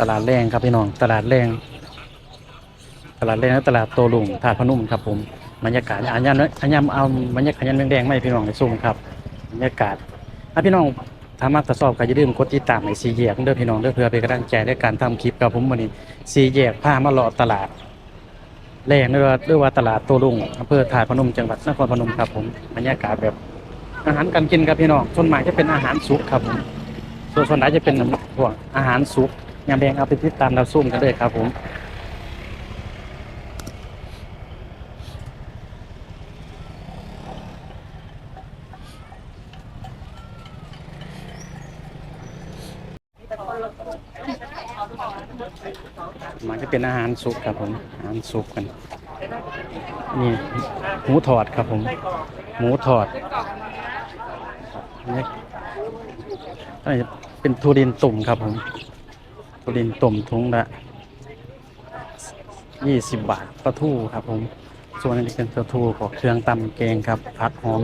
ตลาดแรงครับพี่น้องตลาดแรง ตลาดแรงและตลาดโตลุงถาดพนุ่มครับผมบรรยากาศอันยันอันยันเอาบรรยากาศยันแดงๆไม่พี่น้องในซุ่มครับบรรยากาศถ้าพี่น้องถ้ามักตรวจสอบก็อย่าลืมกดติดตามในซีแยกเด้อพี่น้องเด้อเพื่อเป็นกำลังใจในการทำคลิปกับผมวันนี้ซีแยกพามาเลาะตลาดแรงหรือว่าหรือว่าตลาดโตลุงอำเภอถาดพนมจังหวัดนครพนมครับผมบรรยากาศแบบอาหารการกินครับพี่น้องส่วนมากจะเป็นอาหารสุกครับผมส่วนส่วนไหนจะเป็นพวกอาหารสุก ยำแดงเอาไปติดตามเราซุ่มกันเลยครับผมมันจะเป็นอาหารสุกครับผม อาหารสุกกัน นี่หมูถอดครับผม หมูถอดนี่เป็นทูรินตุ่มครับผม ทูรินตุ่มทุงละยี่สิบบาทปลาทูครับผม ส่วนอันนี้เป็นปลาทูของเครื่องตำแกงครับผักหอม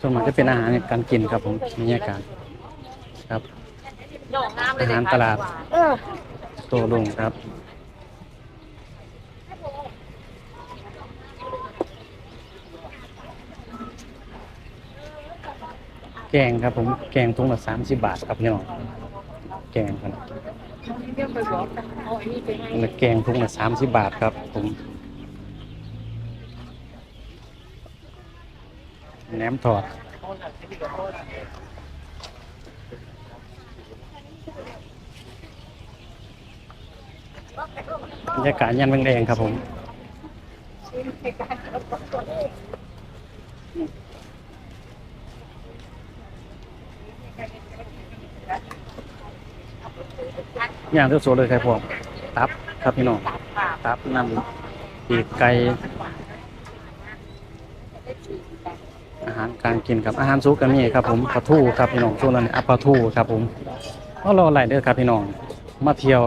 ส่วนมากจะเป็นอาหารการกินครับผมบรรยากาศครับอาหารตลาดโตลุงครับ แกงครับผมแกงทุงละสามสิบบาทครับพี่น้องแกงครับแล้วแกงทุงละสามสิบบาทครับผมแหนมทอดบรรยากาศยันแดงครับผม อย่างที่สุดเลยครับผมตับครับพี่น้องตับนำปีกไก่อาหารการกินครับอาหารซุกก็มีครับผมปลาทูครับพี่น้องช่วงนั้นอัปปลาทูครับผมก็รออะไรเด้อครับพี่น้องมาเที่ยว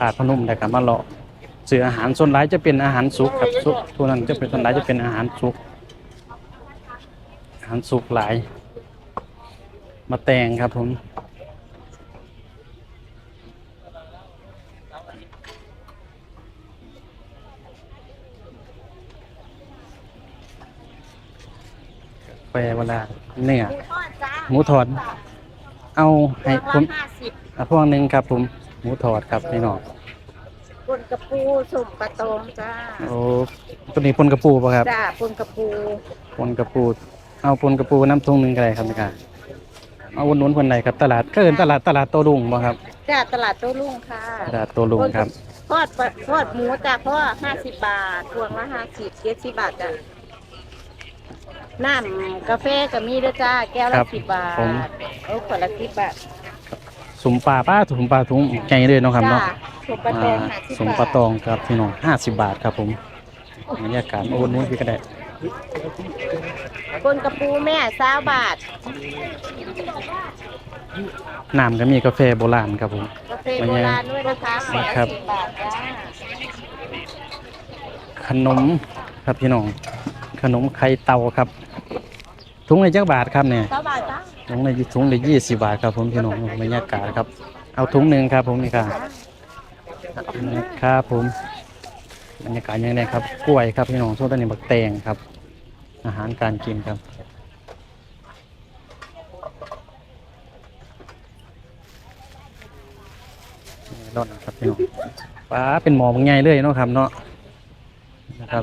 ตาดพนุ่มได้ครับมาเลาะซื้ออาหารส่วนหลายจะเป็นอาหารสุกครับสุกช่วงนั้นจะเป็นส่วนหลายจะเป็นอาหารสุกอาหารสุกหลาย มาแตงครับผม ไปเวลาเนื้อทอดจ้าหมูถอด เอาให้ผมห้าสิบเอาพวงหนึ่งครับผม หมูถอดครับพี่น้องปนกระปูสุกปลาตองจ้าโอ้ตัวนี้ปนกระปูป่ะครับจ้าปนกระปูปนกระปู เอาปนกระปูน้ำทุ่งหนึ่งก็ได้ครับนี่ค่ะเอาวนนุนคนไหนครับ ตลาดก็เอินตลาดตลาดโตลุงบ่ครับจ้าตลาดโต้รุ่งค่ะตลาดโตลุงครับทอดปลาทอดหมูจ้าเพราะว่าห้าสิบบาทพวงละห้าสิบเจ็ดสิบบาทจ้า น้ำกาแฟก็มีด้วยจ้า แก้วครัละบสิบบาทผม โอ้ขวดละสิบบาทสุมปลาป้าถุงปลาถุงไงเลยเนาะครับจ้าเนาะสุกปลาตองอ่าห้าสิบสุมบาทปลาตองครับพี่น้องห้าสิบบาทครับผมบรรยากาศโอ้นู้นพี่ก็ได้ปนกระปูแม่สาวบาท น้ำก็มีกาแฟโบราณครับผม กาแฟโบราณด้วยนะคะขวดครัละบสิบบาทจ้าขนมครับพี่น้อง ขนมไข่เตาครับ ถุงละจักบาทครับเนี่ยสาวบาทจ้าถุงละถุงละยี่สิบบาทครับผมพี่น้องบรรยากาศครับ เอาถุงหนึ่งครับผมนี่ค่ะครับผมบรรยากาศยังไงครับ กล้วยครับพี่น้องช่วงต้นนี้บักแตงครับ อาหารการกินครับรอดนะครับพี่น้องป้าเป็นหมอบางไงเลยเนาะครับเนาะนะครับ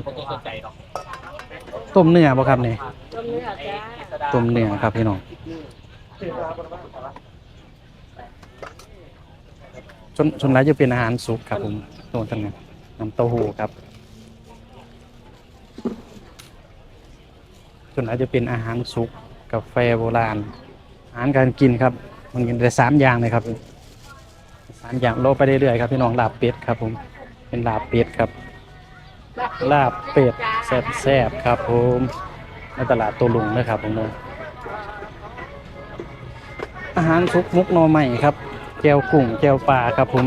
ต้มเนื้อบ่ครับเนี่ยต้มเนื้อจ้า ต้มเนื้อครับพี่น้องส่วนส่วนหลายจะเป็นอาหารสุกครับผมตัวท่านนี้น้ำเต้าหู้ครับส่วนหลายจะเป็นอาหารสุกกาแฟโบราณ อาหารการกินครับ มันกินได้สามอย่างเลยครับสามอย่างโลไปเรื่อยๆครับพี่น้องลาบเป็ดครับผมเป็นลาบเป็ดครับ ลาบเป็ดแซ่บๆครับผม ในตลาดตัวลุงนะครับผมเลยอาหารซุกมุกนอใหม่ครับแจวกุ้งแจวปลาครับผม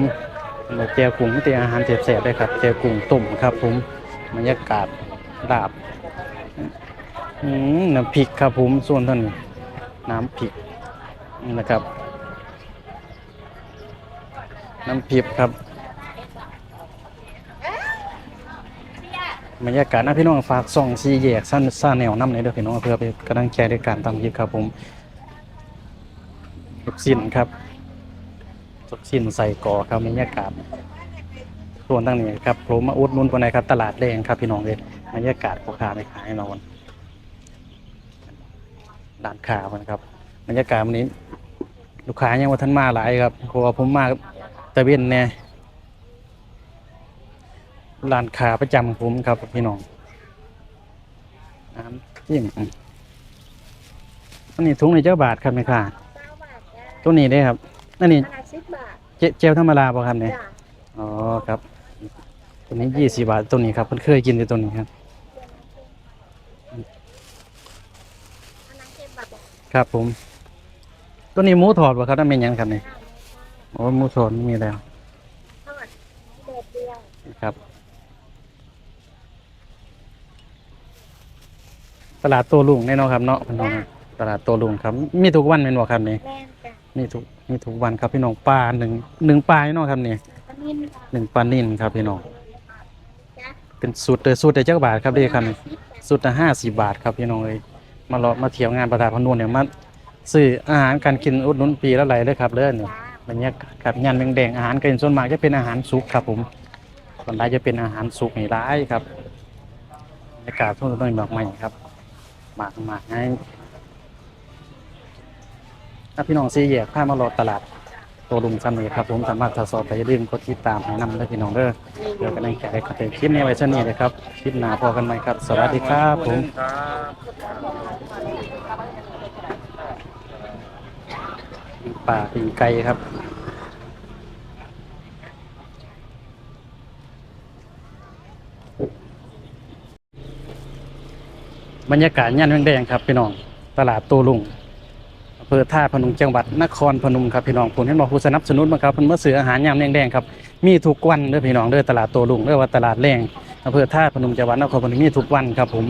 แล้วแจวกุ้งที่อาหารแซ่บๆเลยครับแจวกุ้งต้มครับผมบรรยากาศลาบน้ำพริกครับผมส่วนท่านน้ำพริกนะครับ น้ำพริบครับ บรรยากาศนะพี่น้องฝากส่องซีแยกสั้นซ่าแนวน้ำในเด้อพี่น้องเพื่อเป็นกำลังใจในการทำคลิปครับผมลูกสิ้นครับลูกสิ้นใส่ก่อครับบรรยากาศส่วนตั้งนี้ครับผมมาอุดนุนคนไหนครับ ตลาดแรงครับพี่น้องเลยบรรยากาศพ่อค้าไม่ขายนอนด้านขามันครับ บรรยากาศวันนี้ ลูกค้ายังว่าท่านมาหลายครับเพราะว่าผมมาตะเวนแน่ ร้านค้าประจำผมครับพี่น้องน้ำจิ้มอันนี้ถุงในเจ้าบาทครับแม่ค้าเก้าบาทจ้าตัวนี้ได้ครับอันนี้ห้าสิบบาทเจเจลธรรมดาป่ะครับเนี่ยจ้าอ๋อครับตัวนี้ยี่สิบาทตัวนี้ครับเพิ่นเคยกินในตัวนี้ครับอันนั้นเจ็ดบาทจ้ะครับผม ตัวนี้หมูถอดป่ะครับนั่นเป็นหยังครับเนี่ยข้าวไม่ข้าวโอ้หมูถอดมีแล้วทอดเด็ดเดียวครับ ตลาดตัวลุงแน่นอนครับเนาะพี่น้องตลาดตัวลุงครับ มีทุกวันเป็นบ่ครับนี่แม่นจ้ะมีทุกมีทุกวันครับพี่น้องปลาหนึ่งหนึ่งปลาพี่น้องครับนี่ปลานิ่มจ้ะหนึ่งปลานิ่นครับพี่น้องจ้ะเป็นสูตรเดอสูตรเดอจักบาทครับเด้ครับนี่ห้าสิบบาทสูตรละห้าสิบบาทครับพี่น้องเลยมาเลาะมาเที่ยวงานประทานพนวนเนี่ยมาซื้ออาหารการกินอุดหนุนปีละไหลเลยครับเด้อเนี่ยจ้าบรรยากาศครับยานแดงๆอาหารกินส่วนมากจะเป็นอาหารสุกครับผมส่วนใหญ่จะเป็นอาหารสุกนี่ร้ายครับบรรยากาศทุ่งต้นดอกไม้ครับ หมากหมากให้ถ้าพี่น้องซีแยกข้ามารอตลาดตัวลุงซ้ำนี่ครับผมสามารถทดสอบไปลืมกดติดตามให้นำได้พี่น้องเด้อเดี๋ยวกันในแก่ได้คอนเทนต์คลิปนี้ไว้เช่นนี้เลยครับคลิปหน้าพอกันไหมครับ สวัสดีครับผมป่าปีไก่ครับ บรรยากาศย่านแดงครับพี่น้องตลาดตูลุงอำเภอท่าพนมจังหวัดนครพนมครับพี่น้องผมเห็นบอกผู้สนับสนุนมาครับเพิ่นมาซื้ออาหารยามแดงๆครับมีทุกวันเด้อพี่น้องเด้อตลาดตูลุงเด้อว่าตลาดแรงอำเภอท่าพนมจังหวัดนครพนมมีทุกวันครับผม